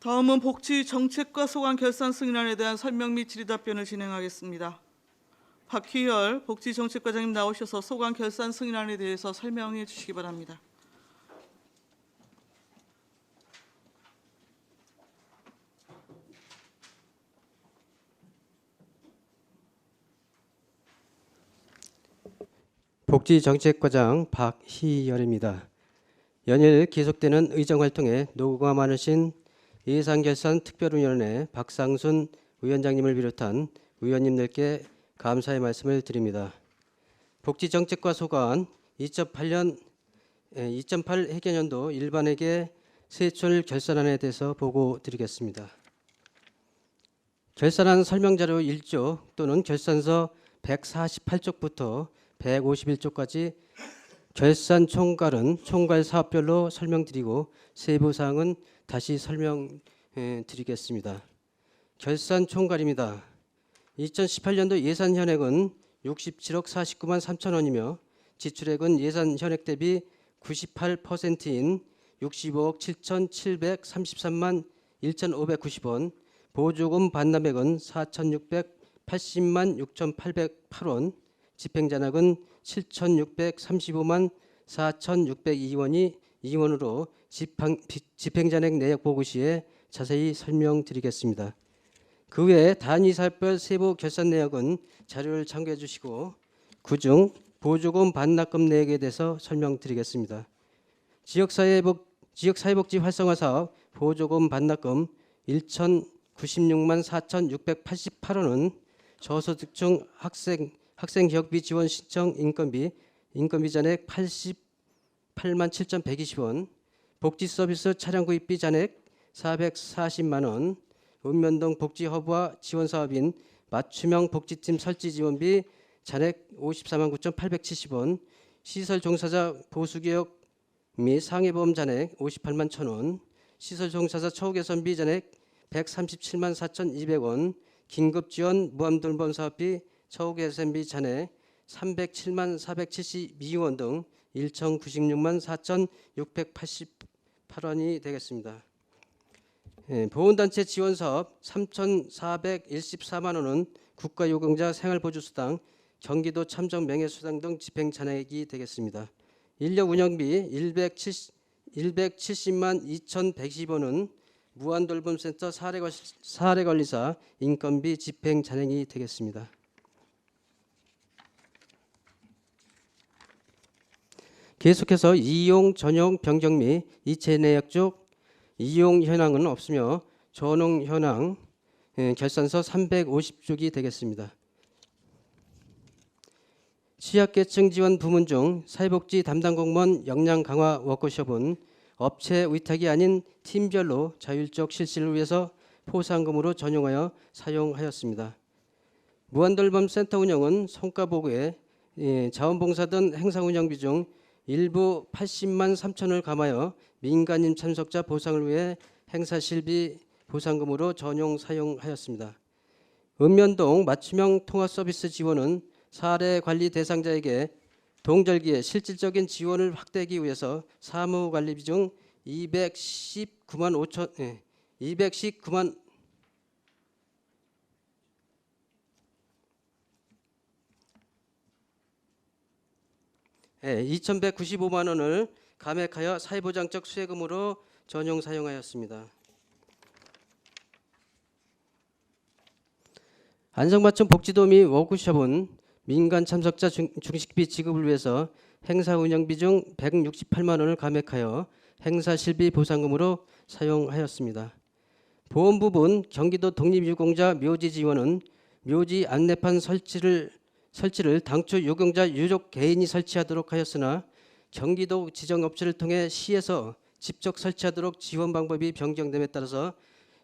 다음은 복지 정책과 소관 결산 승인안에 대한 설명 및 질의답변을 진행하겠습니다. 박희열 복지정책과장님 나오셔서 소관 결산 승인안에 대해서 설명해 주시기 바랍니다. 복지정책과장 박희열입니다. 연일 계속되는 의정활동에 노고가 많으신 예산결산특별위원회 박상순 위원장님을 비롯한 위원님들께 감사의 말씀을 드립니다. 복지정책과 소관 2008년 2008 회계년도 일반회계 세출 결산안에 대해서 보고 드리겠습니다. 결산안 설명자료 1조 또는 결산서 148쪽부터 151쪽까지 결산 총괄은 총괄 사업별로 설명드리고 세부 사항은 다시 설명드리겠습니다. 결산 총괄입니다. 2018년도 예산 현액은 67억 49만 3천 원이며 지출액은 예산 현액 대비 98%인 65억 7,733만 1,590원, 보조금 반납액은 4,680만 6,808원, 집행잔액은 7,635만 4,602원이 2원으로 집행잔액 내역 보고 시에 자세히 설명드리겠습니다. 그 외에 단위 사업별 세부 결산 내역은 자료를 참고해 주시고 그중 보조금 반납금 내역에 대해서 설명드리겠습니다. 지역사회복 지역사회복지 활성화 사업 보조금 반납금 1,096만 4,688원은 저소득층 학생 학생 기억비 지원 신청 인건비 인건비 잔액 88만 7,120원 복지 서비스 차량 구입비 잔액 440만 원 읍면동 복지 허브와 지원 사업인 맞춤형 복지팀 설치 지원비 잔액 54만 9,870원 시설 종사자 보수 개혁 및 상해보험 잔액 58만 1,000원 시설 종사자 처우 개선비 잔액 137만 4,200원 긴급 지원 무암돌봄 사업비 처우 개선비 잔액 307만 472원 등 1,096만 4,688원이 되겠습니다. 예, 보훈단체 지원 사업 3,414만 원은 국가요금자 생활보조수당, 경기도 참정 명예수당 등 집행 잔액이 되겠습니다. 인력 운영비 170, 170만 2,110원은 무한돌봄센터 사례관- 사례 관리사 인건비 집행 잔액이 되겠습니다. 계속해서 이용 전용 변경 및 이체 내역 쪽 이용 현황은 없으며 전용 현황 예, 결산서 350쪽이 되겠습니다. 취약계층 지원 부문 중 사회복지 담당 공무원 역량 강화 워크숍은 업체 위탁이 아닌 팀별로 자율적 실시를 위해서 포상금으로 전용하여 사용하였습니다. 무한돌봄 센터 운영은 성과 보고에 예, 자원봉사 등 행사 운영비 중 일부 80만 3천을 감하여 민간인 참석자 보상을 위해 행사 실비 보상금으로 전용 사용하였습니다. 읍면동 맞춤형 통화 서비스 지원은 사례 관리 대상자에게 동절기에 실질적인 지원을 확대하기 위해서 사무 관리비 중 219만 5천 예, 219만 예, 2,195만 원을 감액하여 사회보장적 수혜금으로 전용 사용하였습니다. 안성맞춤 복지도우미 워크숍은 민간 참석자 중, 중식비 지급을 위해서 행사 운영비 중 168만 원을 감액하여 행사 실비 보상금으로 사용하였습니다. 보험 부분 경기도 독립유공자 묘지 지원은 묘지 안내판 설치를 설치를 당초 유공자 유족 개인이 설치하도록 하였으나 경기도 지정업체를 통해 시에서 직접 설치하도록 지원 방법이 변경됨에 따라서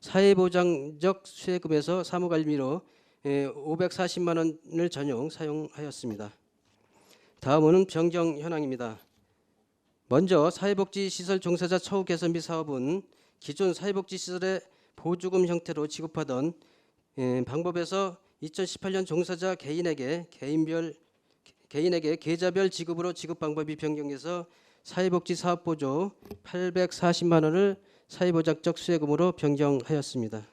사회보장적 수혜금에서 사무관리비로 540만 원을 전용 사용하였습니다. 다음은 변경 현황입니다. 먼저 사회복지시설 종사자 처우 개선비 사업은 기존 사회복지시설의 보조금 형태로 지급하던 예, 방법에서 2018년 종사자 개인에게 개인별 개인에게 계좌별 지급으로 지급 방법이 변경돼서 사회복지 사업 보조 840만 원을 사회보장적 수혜금으로 변경하였습니다.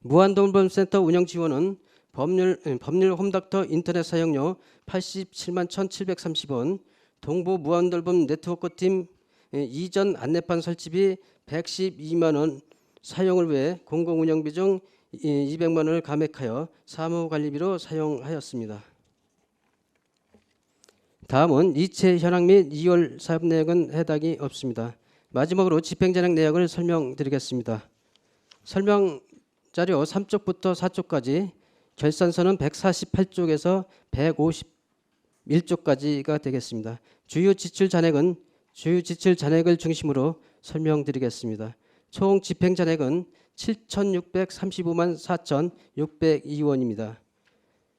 무한돌봄센터 운영 지원은 법률 음, 법률 홈닥터 인터넷 사용료 87만 1,730원, 동부 무한돌봄 네트워크팀 예, 이전 안내판 설치비 112만 원 사용을 위해 공공운영비 중 200만 원을 감액하여 사무관리비로 사용하였습니다. 다음은 이체 현황 및 2월 사업 내역은 해당이 없습니다. 마지막으로 집행잔액 내역을 설명드리겠습니다. 설명 자료 3쪽부터 4쪽까지 결산서는 148쪽에서 151쪽까지가 되겠습니다. 주요 지출 잔액은 주요 지출 잔액을 중심으로 설명드리겠습니다. 총 집행 잔액은 7,635만 4,602원입니다.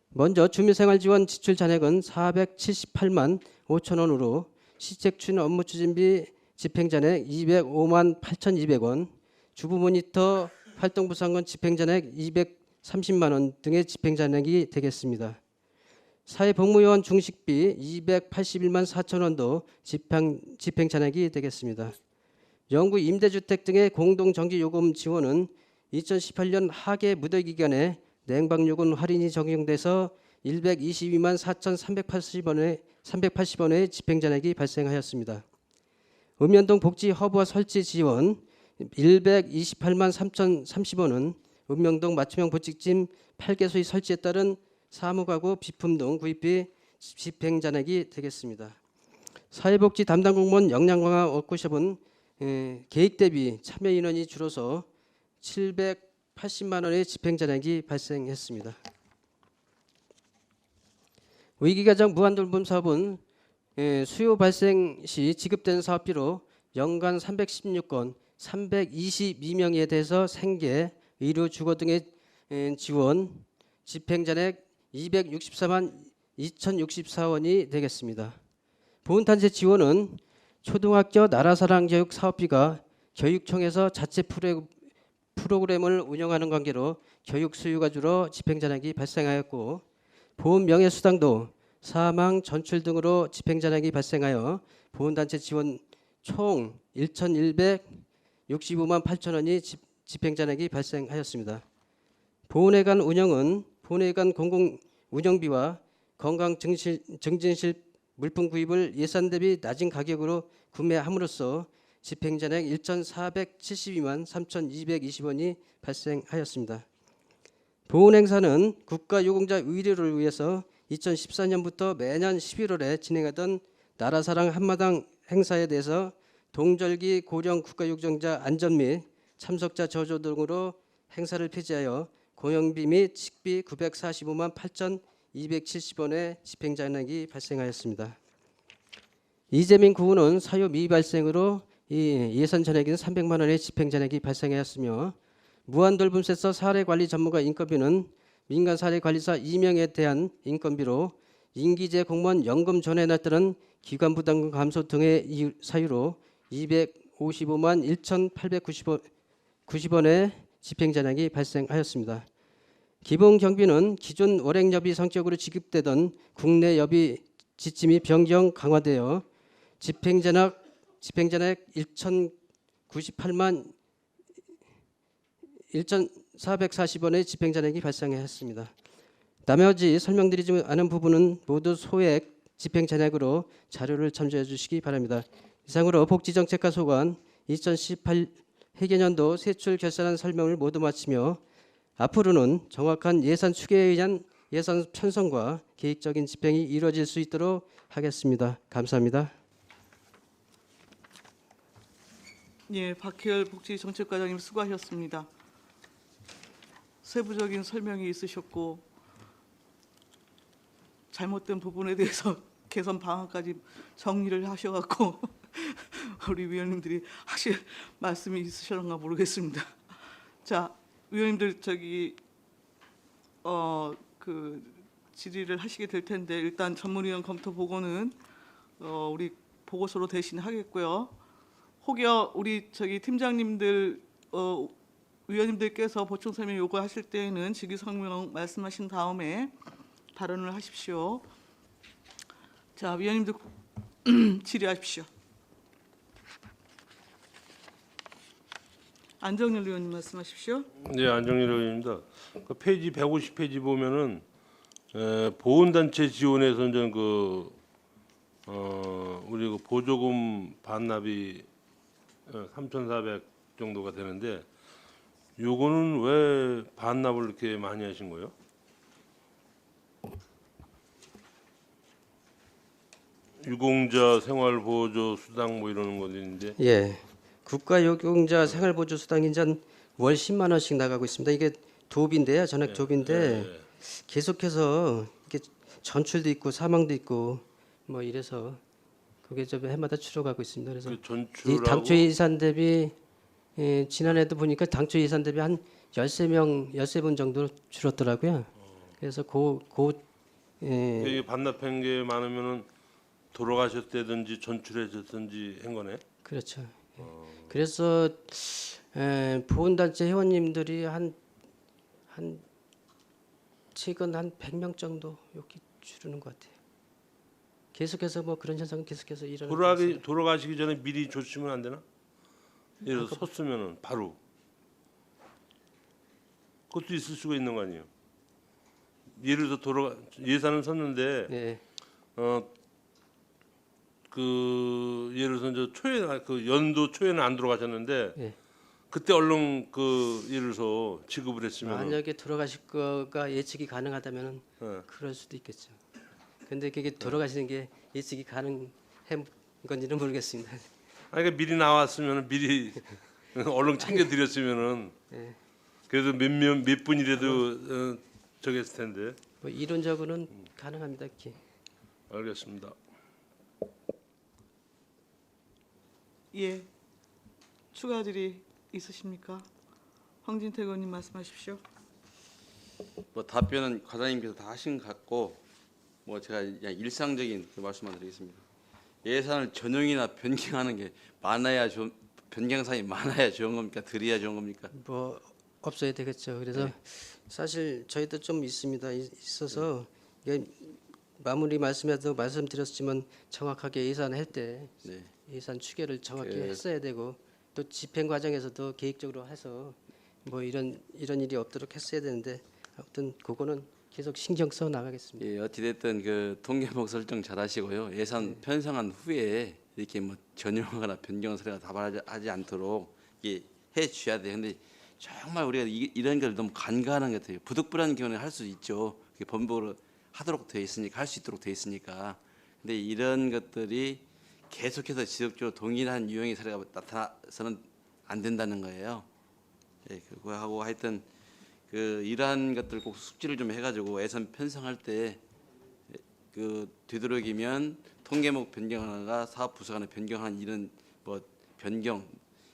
먼저 주민생활 지원 지출 잔액은 478만 5천 원으로 시책 추진 업무 추진비 집행 잔액 205만 8,200원, 주부 모니터 활동 부상건 집행 잔액 230만 원 등의 집행 잔액이 되겠습니다. 사회복무요원 중식비 281만 4천 원도 집행 집행 잔액이 되겠습니다. 영구 임대주택 등의 공동 정기 요금 지원은 2018년 하계 무대 기간에 냉방요금 할인이 적용돼서 122만 4,380원의 380원의 집행 잔액이 발생하였습니다. 읍면동 복지 허브와 설치 지원 128만 3,030원은 읍명동 맞춤형 보직짐 8개소의 설치에 따른 사무가구 비품 등 구입비 집행 잔액이 되겠습니다. 사회복지 담당 공무원 역량 강화 워크숍은 에, 계획 대비 참여 인원이 줄어서 780만 원의 집행 잔액이 발생했습니다. 위기가정 무한돌봄 사업은 에, 수요 발생 시 지급된 사업비로 연간 316건 322명에 대해서 생계, 의료, 주거 등의 에, 지원 집행 잔액 264만 2,064원이 되겠습니다. 보훈단체 지원은 초등학교 나라사랑 교육 사업비가 교육청에서 자체 프로- 프로그램을 운영하는 관계로 교육 수요가 줄어 집행 잔액이 발생하였고 보훈 명예수당도 사망, 전출 등으로 집행 잔액이 발생하여 보훈단체 지원 총 1,165만 8천 원이 집, 집행 잔액이 발생하였습니다. 보훈회관 운영은 보훈회관 공공 운영비와 건강 증진실 물품 구입을 예산 대비 낮은 가격으로 구매함으로써 집행 잔액 1,472만 3,220원이 발생하였습니다. 보훈 행사는 국가 유공자 의료를 위해서 2014년부터 매년 11월에 진행하던 나라사랑 한마당 행사에 대해서 동절기 고령 국가유공자 안전 및 참석자 저조 등으로 행사를 폐지하여 고용비 및 식비 945만 8,270원의 집행 잔액이 발생하였습니다. 이재민 구는 사유 미발생으로 이 예산 잔액인 300만 원의 집행 잔액이 발생하였으며 무한돌봄센터 사례관리 전문가 인건비는 민간 사례관리사 2명에 대한 인건비로 임기제 공무원 연금 전환에 따른 기관 부담금 감소 등의 사유로 255만 1,890원의 집행 잔액이 발생하였습니다. 기본 경비는 기존 월행 여비 성격으로 지급되던 국내 여비 지침이 변경 강화되어 집행 잔액 집행 잔액 1,098만 1,440원의 집행 잔액이 발생했습니다. 나머지 설명드리지 않은 부분은 모두 소액 집행 잔액으로 자료를 참조해 주시기 바랍니다. 이상으로 복지정책과 소관 2018 회계년도 세출 결산안 설명을 모두 마치며 앞으로는 정확한 예산 추계에 의한 예산 편성과 계획적인 집행이 이루어질 수 있도록 하겠습니다. 감사합니다. 예, 박희열 복지정책과장님 수고하셨습니다. 세부적인 설명이 있으셨고 잘못된 부분에 대해서 개선 방안까지 정리를 하셔갖고 우리 위원님들이 하실 말씀이 있으셨는가 모르겠습니다. 자, 위원님들 저기 어 그 질의를 하시게 될 텐데 일단 전문위원 검토 보고는 어 우리 보고서로 대신 하겠고요. 혹여 우리 저기 팀장님들 어, 위원님들께서 보충 설명 요구하실 때에는 직위 성명 말씀하신 다음에 발언을 하십시오. 자, 위원님들 질의하십시오. 안정열 의원님 말씀하십시오. 네, 안정열 의원입니다. 그 페이지 150페이지 보면은 보훈단체 지원에 선전 그 어, 우리 그 보조금 반납이 3,400 정도가 되는데 요거는 왜 반납을 이렇게 많이 하신 거예요? 유공자 생활보조 수당 뭐 이러는 있는데 예. 국가요금자 생활보조 수당이 한월 10만 원씩 나가고 있습니다. 이게 도비인데요. 전액 도비인데 예, 계속해서 이게 전출도 있고 사망도 있고 뭐 이래서 그게 좀 해마다 줄어가고 있습니다. 그래서 그이 전출하고 당초 예산 대비 예, 지난해도 보니까 당초 예산 대비 한 13명, 13분 정도 줄었더라고요. 그래서 고, 고 예, 이게 반납한 게 많으면은 돌아가셨다든지 전출하셨든지 한 거네. 그렇죠. 예. 그래서 에, 보훈단체 회원님들이 한, 한 최근 한 100명 정도 이렇게 줄는 것 같아요. 계속해서 뭐 그런 현상은 계속해서 일어나고. 돌아가기 돌아가시기 전에 미리 조치면 안 되나? 예를 들어 섰으면은 바로 그것도 있을 수가 있는 거 아니에요. 예를 들어 돌아가 예산은 섰는데 예, 어그 예를 들어서 이제 초에 아, 그 연도 초에는 안 들어가셨는데 예. 그때 얼른 그 예를 들어서 지급을 했으면 만약에 돌아가실 거가 예측이 가능하다면은 예. 그럴 수도 있겠죠. 근데 그게 돌아가시는 게 예측이 가능한 건지는 모르겠습니다. 아니 그러니까 미리 나왔으면 미리 얼른 챙겨 드렸으면은 예. 그래도 몇몇 몇 분이라도 어, 저기 했을 텐데 뭐 이론적으로는 가능합니다. 이렇게. 알겠습니다. 예. 추가 질의 있으십니까? 황진태 의원님 말씀하십시오. 뭐 답변은 과장님께서 다 하신 것 같고 뭐 제가 그냥 일상적인 그 말씀만 드리겠습니다. 예산을 전용이나 변경하는 게 많아야 좋은 변경 사항이 많아야 좋은 겁니까? 드려야 좋은 겁니까? 뭐 없어야 되겠죠. 그래서 사실 저희도 좀 있습니다. 이- 있어서 이게 마무리 말씀에도 말씀드렸지만 정확하게 예산할 때 네. 예산 추계를 정확히 그- 했어야 되고 또 집행 과정에서도 계획적으로 해서 뭐 이런 이런 일이 없도록 했어야 되는데 아무튼 그거는 계속 신경 써 나가겠습니다. 예, 어찌 됐든 그 통계목 설정 잘하시고요. 예산 편성한 후에 이렇게 뭐 전용하거나 변경 사례가 다발하지 않도록 이게 해 주셔야 돼요. 근데 정말 우리가 이, 이런 걸 너무 간과하는 것 같아요. 부득불한 경우에 할수 있죠. 법으로 하도록 돼 있으니까 할 수 있도록 돼 있으니까. 근데 이런 것들이 계속해서 지속적으로 동일한 유형의 사례가 나타나서는 안 된다는 거예요. 예, 그거 하고 하여튼 그 이러한 것들 꼭 숙지를 좀 해가지고 예산 편성할 때 그 되도록이면 통계목 변경하나가 사업 부서 간에 변경하는 이런 뭐 변경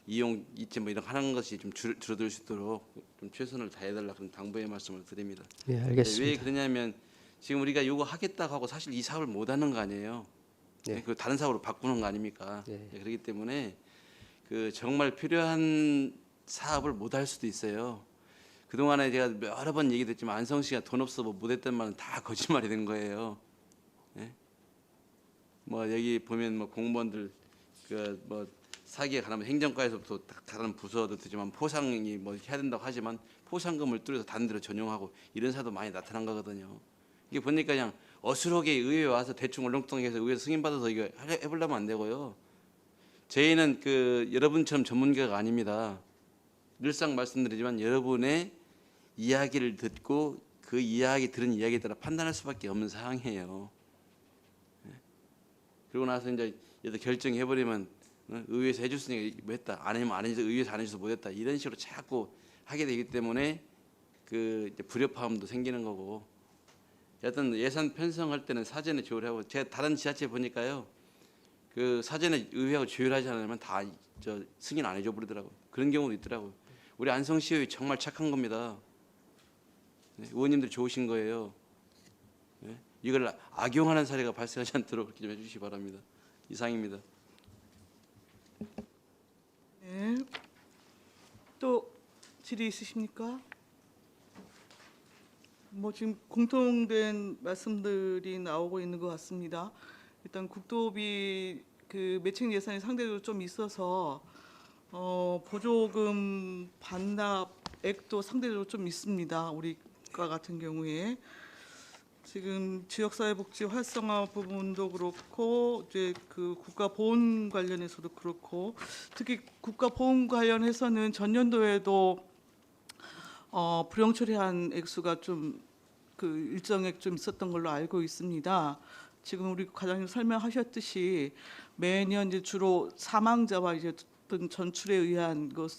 이용 이체 뭐 이런 하는 것이 좀 줄, 줄어들 수 있도록 좀 최선을 다해달라 그런 당부의 말씀을 드립니다. 예, 왜 알겠습니다. 그러냐면 지금 우리가 요거 하겠다고 하고 사실 이 사업을 못 하는 거 아니에요. 네. 그 다른 사업으로 바꾸는 거 아닙니까? 네. 예, 그렇기 때문에 그 정말 필요한 사업을 못 할 수도 있어요. 그 동안에 제가 여러 번 얘기했지만 안성 씨가 돈 없어 뭐 못했던 말은 다 거짓말이 된 거예요. 예? 뭐 여기 보면 뭐 공무원들 그 뭐 사기에 관하면 행정과에서부터 다- 다른 부서도 되지만 포상이 뭐 해야 된다고 하지만 포상금을 뚫어서 데로 전용하고 이런 사도 많이 나타난 거거든요. 이게 보니까 그냥 어수룩에 의회 와서 대충 얼렁뚱해서 의회 승인 받아서 이거 해보려면 안 되고요. 저희는 그 여러분처럼 전문가가 아닙니다. 늘상 말씀드리지만 여러분의 이야기를 듣고 그 이야기 들은 이야기에 따라 판단할 수밖에 없는 상황이에요. 예. 그리고 나서 이제 얘도 결정해 버리면 어, 의회에서 해줬으니까 뭐 했다. 안 하면 안 해서 의회에서 안 해줘서 못했다. 이런 식으로 자꾸 하게 되기 때문에 그 불협화음도 생기는 거고. 여하튼 예산 편성할 때는 사전에 조율하고 을 제가 다른 지자체 보니까요. 그 사전에 의회하고 조율하지 않으면 다 저 승인 안 해줘 버리더라고. 요 그런 경우도 있더라고요 우리 안성시의회 정말 착한 겁니다. 네, 의원님들 좋으신 거예요 네, 이걸 악용하는 사례가 발생하지 않도록 그렇게 좀 해주시기 바랍니다 이상입니다. 네. 또 질의 있으십니까? 뭐 지금 공통된 말씀들이 나오고 있는 것 같습니다. 일단 국도비 그 매칭 예산이 상대적으로 좀 있어서 어, 보조금 반납액도 상대적으로 좀 있습니다. 우리 과 같은 경우에 지금 지역사회복지 활성화 부분도 그렇고 이제 그 국가 보훈 관련해서도 그렇고 특히 국가 보훈 관련해서는 전년도에도 어, 불용 처리한 액수가 좀 그 일정액 좀 있었던 걸로 알고 있습니다. 지금 우리 과장님 설명하셨듯이 매년 이제 주로 사망자와 이제 어떤 전출에 의한 것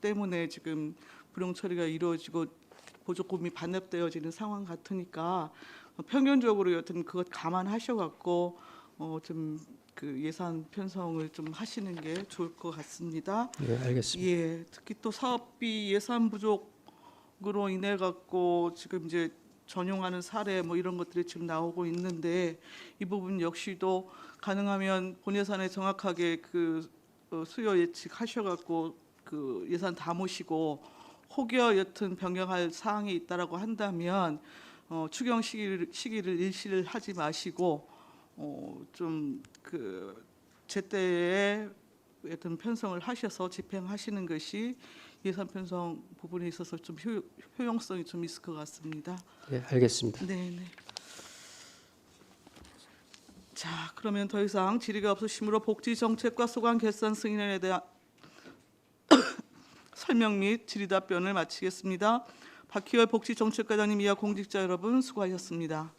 때문에 지금 불용 처리가 이루어지고 보조금이 반납되어지는 상황 같으니까 평균적으로 여튼 그것 감안하셔갖고 어, 좀 그 예산 편성을 좀 하시는 게 좋을 것 같습니다. 네, 알겠습니다. 예, 특히 또 사업비 예산 부족으로 인해 갖고 지금 이제 전용하는 사례 뭐 이런 것들이 지금 나오고 있는데 이 부분 역시도 가능하면 본 예산에 정확하게 그 어, 수요 예측하셔 갖고 그 예산 다 모시고 혹여 여튼 변경할 사항이 있다라고 한다면 어, 추경 시기를, 시기를 일시를 하지 마시고 어, 좀그 제때에 여튼 편성을 하셔서 집행하시는 것이 예산 편성 부분에 있어서 좀 효, 효용성이 좀 있을 것 같습니다. 네, 알겠습니다. 네, 네. 자, 그러면 더 이상 질의가 없으시므로 복지 정책과 소관 결산 승인에 대한 설명 및 질의 답변을 마치겠습니다. 박희열 복지정책과장님 이하 공직자 여러분 수고하셨습니다.